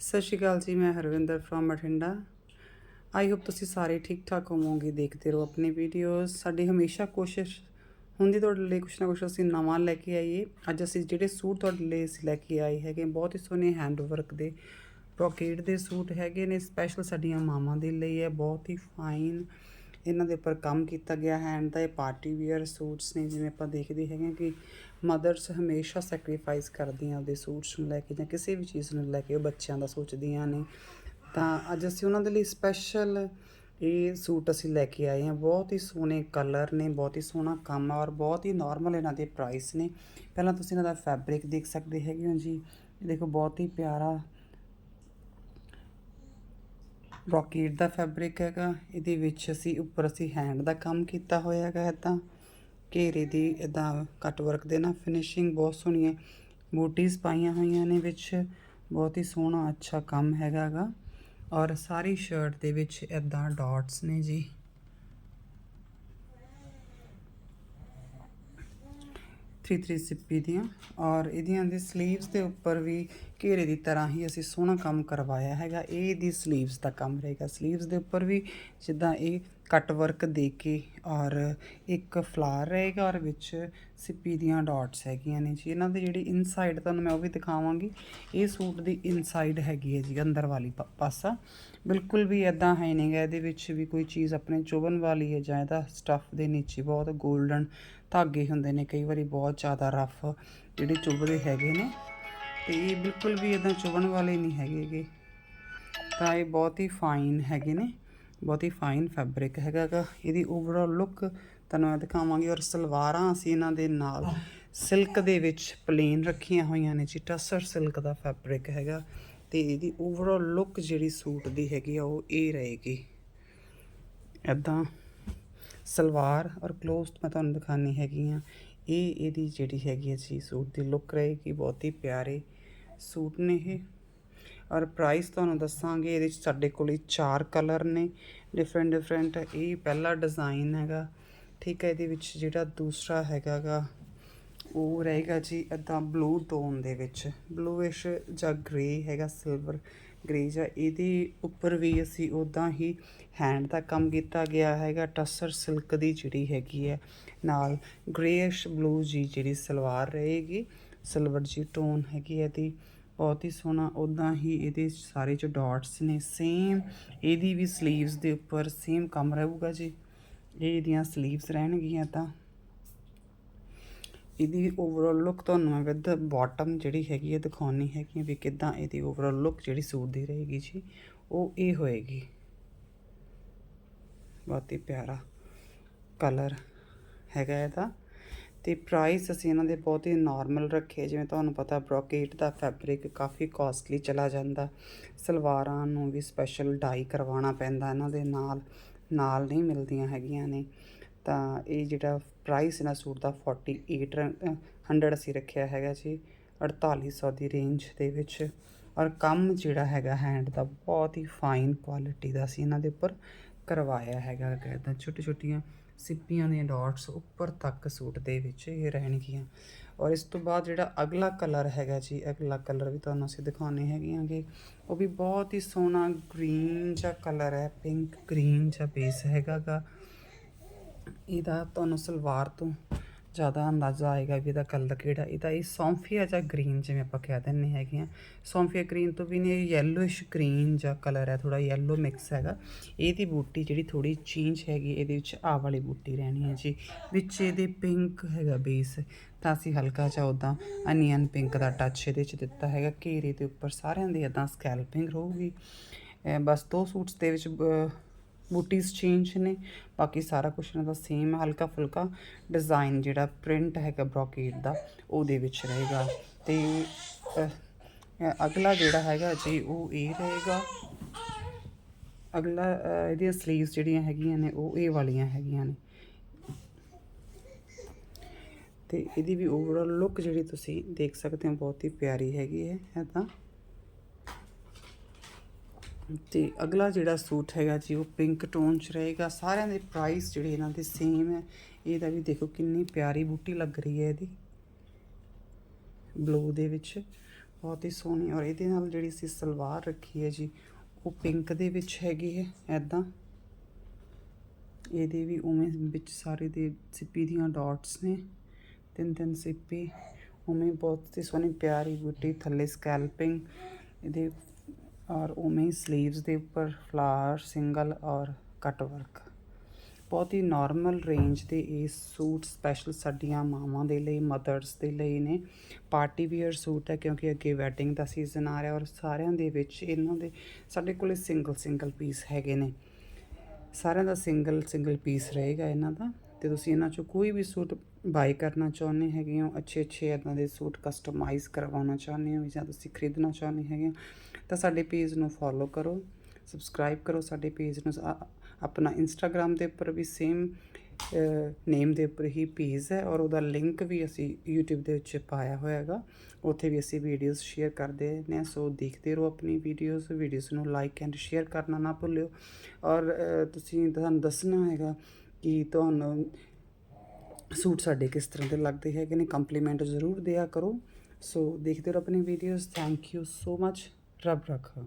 ਸਤਿ ਸ਼੍ਰੀ ਅਕਾਲ ਜੀ, ਮੈਂ Harvinder from Bathinda. I hope ਤੁਸੀਂ ਸਾਰੇ ਠੀਕ ਠਾਕ ਹੋਵੋਗੇ, ਦੇਖਦੇ ਰਹੋ ਆਪਣੀ ਵੀਡੀਓਜ਼ ਸਾਡੀ ਹਮੇਸ਼ਾ ਕੋਸ਼ਿਸ਼ ਹੁੰਦੀ ਤੁਹਾਡੇ ਲਈ ਕੁਛ ਨਾ ਕੁਛ ਅਸੀਂ ਨਵਾਂ ਲੈ ਕੇ ਆਈਏ। ਅੱਜ ਅਸੀਂ ਜਿਹੜੇ ਸੂਟ ਤੁਹਾਡੇ ਲਈ ਅਸੀਂ ਲੈ ਕੇ ਆਏ ਹੈਗੇ, ਬਹੁਤ ਹੀ ਸੋਹਣੇ ਹੈਂਡ ਵਰਕ ਦੇ ਬ੍ਰੋਕੇਡ ਦੇ ਸੂਟ ਹੈਗੇ ਨੇ ਸਪੈਸ਼ਲ ਸਾਡੀਆਂ ਮਾਵਾਂ ਦੇ ਲਈ ਹੈ, ਬਹੁਤ ਹੀ ਫਾਈਨ ਇਹਨਾਂ ਦੇ ਉੱਪਰ ਕੰਮ ਕੀਤਾ ਗਿਆ ਹੈਂਡ ਦਾ ਇਹ ਪਾਰਟੀ ਵੀਅਰ ਸੂਟਸ ਨੇ, ਜਿਵੇਂ ਆਪਾਂ ਦੇਖਦੇ ਹੈਗੇ ਹਾਂ ਕਿ ਮਦਰਸ ਹਮੇਸ਼ਾ ਸੈਕਰੀਫਾਈਸ ਕਰਦੀਆਂ ਉਹਦੇ ਸੂਟਸ ਨੂੰ ਲੈ ਕੇ ਜਾਂ ਕਿਸੇ ਵੀ ਚੀਜ਼ ਨੂੰ ਲੈ ਕੇ ਉਹ ਬੱਚਿਆਂ ਦਾ ਸੋਚਦੀਆਂ ਨੇ। ਤਾਂ ਅੱਜ ਅਸੀਂ ਉਹਨਾਂ ਦੇ ਲਈ ਸਪੈਸ਼ਲ ਇਹ ਸੂਟ ਅਸੀਂ ਲੈ ਕੇ ਆਏ ਹਾਂ। ਬਹੁਤ ਹੀ ਸੋਹਣੇ ਕਲਰ ਨੇ, ਬਹੁਤ ਹੀ ਸੋਹਣਾ ਕੰਮ ਆ ਔਰ ਬਹੁਤ ਹੀ ਨਾਰਮਲ ਇਹਨਾਂ ਦੇ ਪ੍ਰਾਈਸ ਨੇ। ਪਹਿਲਾਂ ਤੁਸੀਂ ਇਹਨਾਂ ਦਾ ਫੈਬਰਿਕ ਦੇਖ ਸਕਦੇ ਹੈਗੇ ਹੋ ਜੀ। ਇਹ ਦੇਖੋ ਬਹੁਤ ਹੀ ਪਿਆਰਾ ਬ੍ਰੋਕੇਡ ਦਾ ਫੈਬਰਿਕ ਹੈਗਾ। ਇਹਦੇ ਵਿੱਚ ਅਸੀਂ ਉੱਪਰ ਅਸੀਂ ਹੈਂਡ ਦਾ ਕੰਮ ਕੀਤਾ ਹੋਇਆ ਹੈਗਾ ਇਦਾਂ ਘੇਰੇ ਦੀ ਇਦਾਂ ਕੱਟ ਵਰਕ ਦੇ ਨਾਲ ਫਿਨਿਸ਼ਿੰਗ ਬਹੁਤ ਸੋਹਣੀ ਹੈ। ਬੂਟੀਜ਼ ਪਾਈਆਂ ਹੋਈਆਂ ਨੇ ਵਿੱਚ। ਬਹੁਤ ਹੀ ਸੋਹਣਾ ਅੱਛਾ ਕੰਮ ਹੈਗਾਗਾ ਔਰ ਸਾਰੀ ਸ਼ਰਟ ਦੇ ਵਿੱਚ ਇਦਾਂ ਡਾਟਸ ਨੇ ਜੀ। 3-3 ਸਿੱਪੀ ਦੀਆਂ ਔਰ ਇਹਦੀਆਂ ਦੇ ਸਲੀਵਸ ਦੇ ਉੱਪਰ ਵੀ ਘੇਰੇ ਦੀ ਤਰ੍ਹਾਂ ਹੀ ਅਸੀਂ ਸੋਹਣਾ ਕੰਮ ਕਰਵਾਇਆ ਹੈਗਾ। ਇਹ ਦੀ 슬ੀਵਸ ਦਾ ਕੰਮ ਰਹੇਗਾ। ਸਲੀਵਸ ਦੇ ਉੱਪਰ ਵੀ ਜਿੱਦਾਂ ਇਹ ਕੱਟ ਵਰਕ ਦੇ ਕੇ ਔਰ ਇੱਕ ਫਲਾਰ ਰਹੇਗਾ ਔਰ ਵਿੱਚ ਸਿੱਪੀ ਦੀਆਂ ਡਾਟਸ ਹੈਗੀਆਂ ਨੇ ਜੀ। ਇਹਨਾਂ ਦੀ ਜਿਹੜੀ ਇਨਸਾਈਡ ਤੁਹਾਨੂੰ ਮੈਂ ਉਹ ਵੀ ਦਿਖਾਵਾਂਗੀ। ਇਹ ਸੂਟ ਦੀ ਇਨਸਾਈਡ ਹੈਗੀ ਹੈ ਜੀ, ਅੰਦਰ ਵਾਲੀ ਪਾਸਾ। ਬਿਲਕੁਲ ਵੀ ਇਦਾਂ ਹੈ ਨਹੀਂਗਾ ਇਹਦੇ ਵਿੱਚ ਵੀ ਕੋਈ ਚੀਜ਼ ਆਪਣੇ ਚੁਭਣ ਵਾਲੀ ਹੈ ਜਾਂ ਇਹਦਾ ਸਟੱਫ ਦੇ ਨੀਚੇ ਬਹੁਤ 골ਡਨ ਧਾਗੇ ਹੁੰਦੇ ਨੇ, ਕਈ ਵਾਰੀ ਬਹੁਤ ਜ਼ਿਆਦਾ ਰਫ ਜਿਹੜੇ ਚੁਭਦੇ ਹੈਗੇ ਨੇ। ਤੇ ਇਹ ਬਿਲਕੁਲ ਵੀ ਇਦਾਂ ਚੁਭਣ ਵਾਲੇ ਨਹੀਂ ਹੈਗੇਗੇ ਤਾਂ ਇਹ ਬਹੁਤ ਹੀ ਫਾਈਨ ਹੈਗੇ ਨੇ। ਬਹੁਤ ਹੀ ਫਾਈਨ ਫੈਬਰਿਕ ਹੈਗਾਗਾ ਇਹਦੀ ਓਵਰਆਲ ਲੁੱਕ ਤੁਹਾਨੂੰ ਮੈਂ ਦਿਖਾਵਾਂਗੀ ਔਰ ਸਲਵਾਰਾਂ ਅਸੀਂ ਇਹਨਾਂ ਦੇ ਨਾਲ ਸਿਲਕ ਦੇ ਵਿੱਚ ਪਲੇਨ ਰੱਖੀਆਂ ਹੋਈਆਂ ਨੇ ਜੀ ਟਸਰ ਸਿਲਕ ਦਾ ਫੈਬਰਿਕ ਹੈਗਾ। ਤੇ ਇਹਦੀ ਓਵਰਆਲ ਲੁੱਕ ਜਿਹੜੀ ਸੂਟ ਦੀ ਹੈਗੀ ਆ, ਉਹ ਇਹ ਰਹੇਗੀ। ਇਦਾਂ ਸਲਵਾਰ ਔਰ ਕਲੋਥ ਮੈਂ ਤੁਹਾਨੂੰ ਦਿਖਾਣੀ ਹੈਗੀ ਆ। ਇਹ ਇਹਦੀ ਜਿਹੜੀ ਹੈਗੀ ਹੈ ਜੀ ਸੂਟ ਦੀ ਲੁੱਕ ਰਹੇਗੀ, ਬਹੁਤ ਹੀ ਪਿਆਰੇ ਸੂਟ ਨੇ ਇਹ। ਔਰ ਪ੍ਰਾਈਸ ਤੁਹਾਨੂੰ ਦੱਸਾਂਗੇ, ਇਹਦੇ ਵਿੱਚ ਸਾਡੇ ਕੋਲ ਚਾਰ ਕਲਰ ਨੇ ਡਿਫਰੈਂਟ ਡਿਫਰੈਂਟ ਇਹ ਪਹਿਲਾ ਡਿਜ਼ਾਈਨ ਹੈਗਾ। ਠੀਕ ਹੈ, ਇਹਦੇ ਵਿੱਚ ਜਿਹੜਾ ਦੂਸਰਾ ਹੈਗਾਗਾ, ਉਹ ਰਹੇਗਾ ਜੀ ਇਦਾਂ ਬਲੂ ਟੋਨ ਦੇ ਵਿੱਚ। ਬਲੂਇਸ਼ ਜਾਂ ਗ੍ਰੇ ਹੈਗਾ ਸਿਲਵਰ ਗ੍ਰੇ ਜਾਂ ਇਹਦੇ ਉੱਪਰ ਵੀ ਅਸੀਂ ਉਦਾਂ ਹੀ ਹੈਂਡ ਦਾ ਕੰਮ ਕੀਤਾ ਗਿਆ ਹੈਗਾ ਟਸਰ ਸਿਲਕ ਦੀ ਜਿਹੜੀ ਹੈਗੀ ਹੈ। ਨਾਲ ਗ੍ਰੇਇਸ਼ ਬਲੂ ਜੀ ਜਿਹੜੀ ਸਲਵਾਰ ਰਹੇਗੀ ਸਿਲਵਰ ਜੀ ਟੋਨ ਹੈਗੀ ਹੈ ਇਹਦੀ। ਬਹੁਤ ਹੀ ਸੋਹਣਾ ਉਦਾਂ ਹੀ ਇਹਦੇ ਸਾਰੇ ਚ ਡਾਟਸ ਨੇ ਸੇਮ ਇਹਦੀ ਵੀ 슬ੀਵਸ ਦੇ ਉੱਪਰ ਸੇਮ ਕੰਮ ਰਹੂਗਾ ਜੀ, ਇਹ ਇਹਦੀਆਂ 슬ੀਵਸ ਰਹਿਣਗੀਆਂ ਤਾਂ। ਇਹਦੀ ਓਵਰਆਲ ਲੁੱਕ ਤੁਹਾਨੂੰ ਮੈਂ ਵਿਦ ਬਾਟਮ ਜਿਹੜੀ ਹੈਗੀ ਹੈ ਦਿਖਾਉਣੀ ਹੈਗੀ ਵੀ ਕਿਦਾਂ ਇਹਦੀ ਓਵਰਆਲ ਲੁੱਕ ਜਿਹੜੀ ਸੂਟ ਦੀ ਰਹੇਗੀ ਜੀ, ਉਹ ਇਹ ਹੋਏਗੀ। ਬਹੁਤ ਹੀ ਪਿਆਰਾ ਕਲਰ ਹੈਗਾ ਇਹਦਾ। ਤੇ ਪ੍ਰਾਈਸ ਅਸੀਂ ਇਹਨਾਂ ਦੇ ਬਹੁਤ ਹੀ ਨਾਰਮਲ ਰੱਖੇ। ਜਿਵੇਂ ਤੁਹਾਨੂੰ ਪਤਾ ਬ੍ਰੋਕੇਟ ਦਾ ਫੈਬਰਿਕ ਕਾਫੀ ਕਾਸਟਲੀ ਚਲਾ ਜਾਂਦਾ। ਸਲਵਾਰਾਂ ਨੂੰ ਵੀ ਸਪੈਸ਼ਲ ਡਾਈ ਕਰਵਾਉਣਾ ਪੈਂਦਾ ਇਹਨਾਂ ਦੇ ਨਾਲ ਨਾਲ ਨਹੀਂ ਮਿਲਦੀਆਂ ਹੈਗੀਆਂ ਨੇ। ਤਾਂ ਇਹ ਜਿਹੜਾ ਪ੍ਰਾਈਸ ਇਹਨਾਂ ਸੂਟ ਦਾ 4800 ਅਸੀਂ ਰੱਖਿਆ ਹੈਗਾ ਜੀ 4800 ਦੀ ਰੇਂਜ ਦੇ ਵਿੱਚ। ਔਰ ਕੰਮ ਜਿਹੜਾ ਹੈਗਾ ਹੈਂਡ ਦਾ, ਬਹੁਤ ਹੀ ਫਾਈਨ ਕੁਆਲਿਟੀ ਦਾ ਸੀ ਇਹਨਾਂ ਦੇ ਉੱਪਰ ਕਰਵਾਇਆ ਹੈਗਾ ਇਦਾਂ ਛੋਟੀ ਛੋਟੀਆਂ ਸਿੱਪੀਆਂ ਦੀਆਂ ਡਾਟਸ ਉੱਪਰ ਤੱਕ ਸੂਟ ਦੇ ਵਿੱਚ ਇਹ ਰਹਿਣਗੀਆਂ। ਔਰ ਇਸ ਤੋਂ ਬਾਅਦ ਜਿਹੜਾ ਅਗਲਾ ਕਲਰ ਹੈਗਾ ਜੀ, ਅਗਲਾ ਕਲਰ ਵੀ ਤੁਹਾਨੂੰ ਅਸੀਂ ਦਿਖਾਉਣੇ ਹੈਗੇ ਆਂਗੇ। ਉਹ ਵੀ ਬਹੁਤ ਹੀ ਸੋਹਣਾ ਗ੍ਰੀਨ ਜਿਹਾ ਕਲਰ ਹੈ, ਪਿੰਕ ਗ੍ਰੀਨ ਜਿਹਾ ਬੇਸ ਹੈਗਾਗਾ। ਇਹਦਾ ਤੁਹਾਨੂੰ ਸਲਵਾਰ ਤੋਂ ਜ਼ਿਆਦਾ ਅੰਦਾਜ਼ਾ ਆਏਗਾ ਵੀ ਇਹਦਾ ਕਲਰ ਕਿਹੜਾ, ਇਹਦਾ ਇਹ ਸੌਂਫੀਆ ਜਾਂ ਗ੍ਰੀਨ ਜਿਵੇਂ ਆਪਾਂ ਕਹਿ ਦਿੰਨੇ ਹੈਗੇ ਆ ਸੌਂਫੀਆ ਗ੍ਰੀਨ ਤੋਂ ਵੀ ਨੇ ਯੈਲੋਇਸ਼ ਗ੍ਰੀਨ ਜਾਂ ਕਲਰ ਹੈ ਥੋੜਾ ਯੈਲੋ ਮਿਕਸ ਹੈਗਾ। ਇਹਦੀ ਬੂਟੀ ਜਿਹੜੀ ਥੋੜੀ ਚੇਂਜ ਹੈਗੀ, ਇਹਦੇ ਵਿੱਚ ਆ ਵਾਲੀ ਬੂਟੀ ਰਹਿਣੀ ਹੈ ਜੀ। ਵਿੱਚ ਇਹਦੇ ਪਿੰਕ ਹੈਗਾ ਬੇਸ ਤਾਂ ਅਸੀਂ ਹਲਕਾ ਜਿਹਾ ਉਦਾਂ ਅਨੀਅਨ ਪਿੰਕ ਦਾ ਟੱਚ ਇਹਦੇ ਵਿੱਚ ਦਿੱਤਾ ਹੈਗਾ। ਘੇਰੇ ਦੇ ਉੱਪਰ ਸਾਰਿਆਂ ਦੇ ਇਦਾਂ ਸਕੈਲਪਿੰਗ ਰਹੂਗੀ। ਅਹ ਬਸ ਦੋ ਸੂਟਸ ਦੇ ਵਿੱਚ ਬ- ਬੂਟੀਜ਼ ਚੇਂਜ ਨੇ, ਬਾਕੀ ਸਾਰਾ ਕੁਝ ਇਹਨਾਂ ਦਾ ਸੇਮ ਹਲਕਾ ਫੁਲਕਾ ਡਿਜ਼ਾਈਨ ਜਿਹੜਾ ਪ੍ਰਿੰਟ ਹੈਗਾ ਬ੍ਰੋਕੇਡ ਦਾ ਉਹਦੇ ਵਿੱਚ ਰਹੇਗਾ। ਤੇ ਅਗਲਾ ਜਿਹੜਾ ਹੈਗਾ ਜੀ, ਉਹ ਇਹ ਰਹੇਗਾ। ਅਗਲਾ ਇਹਦੀਆਂ 슬ੀਵਸ ਜਿਹੜੀਆਂ ਹੈਗੀਆਂ ਨੇ, ਉਹ ਇਹ ਵਾਲੀਆਂ ਹੈਗੀਆਂ ਨੇ। ਤੇ ਇਹਦੀ ਵੀ ਓਵਰਆਲ ਲੁੱਕ ਜਿਹੜੀ ਤੁਸੀਂ ਦੇਖ ਸਕਦੇ ਹੋ, ਬਹੁਤ ਹੀ ਪਿਆਰੀ ਹੈਗੀ ਹੈ ਇਹ ਤਾਂ। ਤੇ ਅਗਲਾ ਜਿਹੜਾ ਸੂਟ ਹੈਗਾ ਜੀ, ਉਹ ਪਿੰਕ ਟੋਨ ਚ ਰਹੇਗਾ। ਸਾਰਿਆਂ ਦੇ ਪ੍ਰਾਈਸ ਜਿਹੜੇ ਇਹਨਾਂ ਦੇ ਸੇਮ ਹੈ। ਇਹਦਾ ਵੀ ਦੇਖੋ ਕਿੰਨੀ ਪਿਆਰੀ ਬੂਟੀ ਲੱਗ ਰਹੀ ਹੈ ਇਹਦੀ। ਬਲੂ ਦੇ ਵਿੱਚ। ਬਹੁਤ ਹੀ ਸੋਹਣੀ ਔਰ ਇਹਦੇ ਨਾਲ ਜਿਹੜੀ ਸੀ ਸਲਵਾਰ ਰੱਖੀ ਹੈ ਜੀ, ਉਹ ਪਿੰਕ ਦੇ ਵਿੱਚ ਹੈਗੀ ਹੈ ਐਦਾਂ ਇਹਦੇ ਵੀ ਉਵੇਂ ਵਿੱਚ ਸਾਰੇ ਦੇ ਸਿੱਪੀ ਦੀਆਂ ਡਾਟਸ ਨੇ। ਤਿੰਨ ਤਿੰਨ ਸਿੱਪੀ। ਉਵੇਂ ਬਹੁਤ ਹੀ ਸੋਹਣੀ ਪਿਆਰੀ ਬੂਟੀ, ਥੱਲੇ ਸਕੈਲਪਿੰਗ ਇਹਦੇ ਔਰ ਉਵੇਂ ਹੀ ਸਲੀਵਸ ਦੇ ਉੱਪਰ ਫਲਾਵਰ ਸਿੰਗਲ ਔਰ ਕੱਟ ਵਰਕ ਬਹੁਤ ਹੀ ਨਾਰਮਲ ਰੇਂਜ ਦੇ ਇਹ ਸੂਟ ਸਪੈਸ਼ਲ ਸਾਡੀਆਂ ਮਾਵਾਂ ਦੇ ਲਈ ਮਦਰਸ ਦੇ ਲਈ ਨੇ। ਪਾਰਟੀ ਵੀਅਰ ਸੂਟ ਹੈ ਕਿਉਂਕਿ ਅੱਗੇ ਵੈਡਿੰਗ ਦਾ ਸੀਜ਼ਨ ਆ ਰਿਹਾ ਔਰ ਸਾਰਿਆਂ ਦੇ ਵਿੱਚ ਇਹਨਾਂ ਦੇ ਸਾਡੇ ਕੋਲੇ ਸਿੰਗਲ ਸਿੰਗਲ ਪੀਸ ਹੈਗੇ ਨੇ। ਸਾਰਿਆਂ ਦਾ ਸਿੰਗਲ ਸਿੰਗਲ ਪੀਸ ਰਹੇਗਾ ਇਹਨਾਂ ਦਾ। ਤੇ ਤੁਸੀਂ ਇਹਨਾਂ ਚੋਂ ਕੋਈ ਵੀ ਸੂਟ ਬਾਈ ਕਰਨਾ ਚਾਹੁੰਦੇ ਹੈਗੇ ਹੋ ਅੱਛੇ ਅੱਛੇ ਇਦਾਂ ਦੇ ਸੂਟ ਕਸਟਮਾਈਜ਼ ਕਰਵਾਉਣਾ ਚਾਹੁੰਦੇ ਹੋ ਜਾਂ ਤੁਸੀਂ ਖਰੀਦਣਾ ਚਾਹੁੰਦੇ ਹੈਗੇ ਹੋ ਤਾਂ ਸਾਡੇ ਪੇਜ ਨੂੰ ਫੋਲੋ ਕਰੋ ਸਬਸਕ੍ਰਾਈਬ ਕਰੋ ਸਾਡੇ ਪੇਜ ਨੂੰ ਆਪਣਾ ਇੰਸਟਾਗ੍ਰam ਦੇ ਉੱਪਰ ਵੀ ਸੇਮ ਨੇਮ ਦੇ ਉੱਪਰ ਹੀ ਪੇਜ ਹੈ ਔਰ ਉਹਦਾ ਲਿੰਕ ਵੀ ਅਸੀਂ YouTube ਦੇ ਵਿੱਚ ਪਾਇਆ ਹੋਇਆ ਹੈਗਾ। ਉੱਥੇ ਵੀ ਅਸੀਂ ਵੀਡੀਓਜ਼ ਸ਼ੇਅਰ ਕਰਦੇ ਨੇ, ਸੋ ਦੇਖਦੇ ਰਹੋ ਆਪਣੀ ਵੀਡੀਓਜ਼ ਵੀਡੀਓਜ਼ ਨੂੰ ਲਾਈਕ ਐਂਡ ਸ਼ੇਅਰ ਕਰਨਾ ਨਾ ਭੁੱਲਿਓ। ਔਰ ਤੁਸੀਂ, ਤੁਹਾਨੂੰ ਦੱਸਣਾ ਹੈਗਾ ਕਿ ਤੁਹਾਨੂੰ ਸੂਟ ਸਾਡੇ ਕਿਸ ਤਰ੍ਹਾਂ ਦੇ ਲੱਗਦੇ ਹੈਗੇ ਨੇ ਕੰਪਲੀਮੈਂਟ ਜ਼ਰੂਰ ਦਿਆ ਕਰੋ। ਸੋ ਦੇਖਦੇ ਰਹੋ ਆਪਣੀ videos thank you so much ਰੱਬ ਰੱਖਾ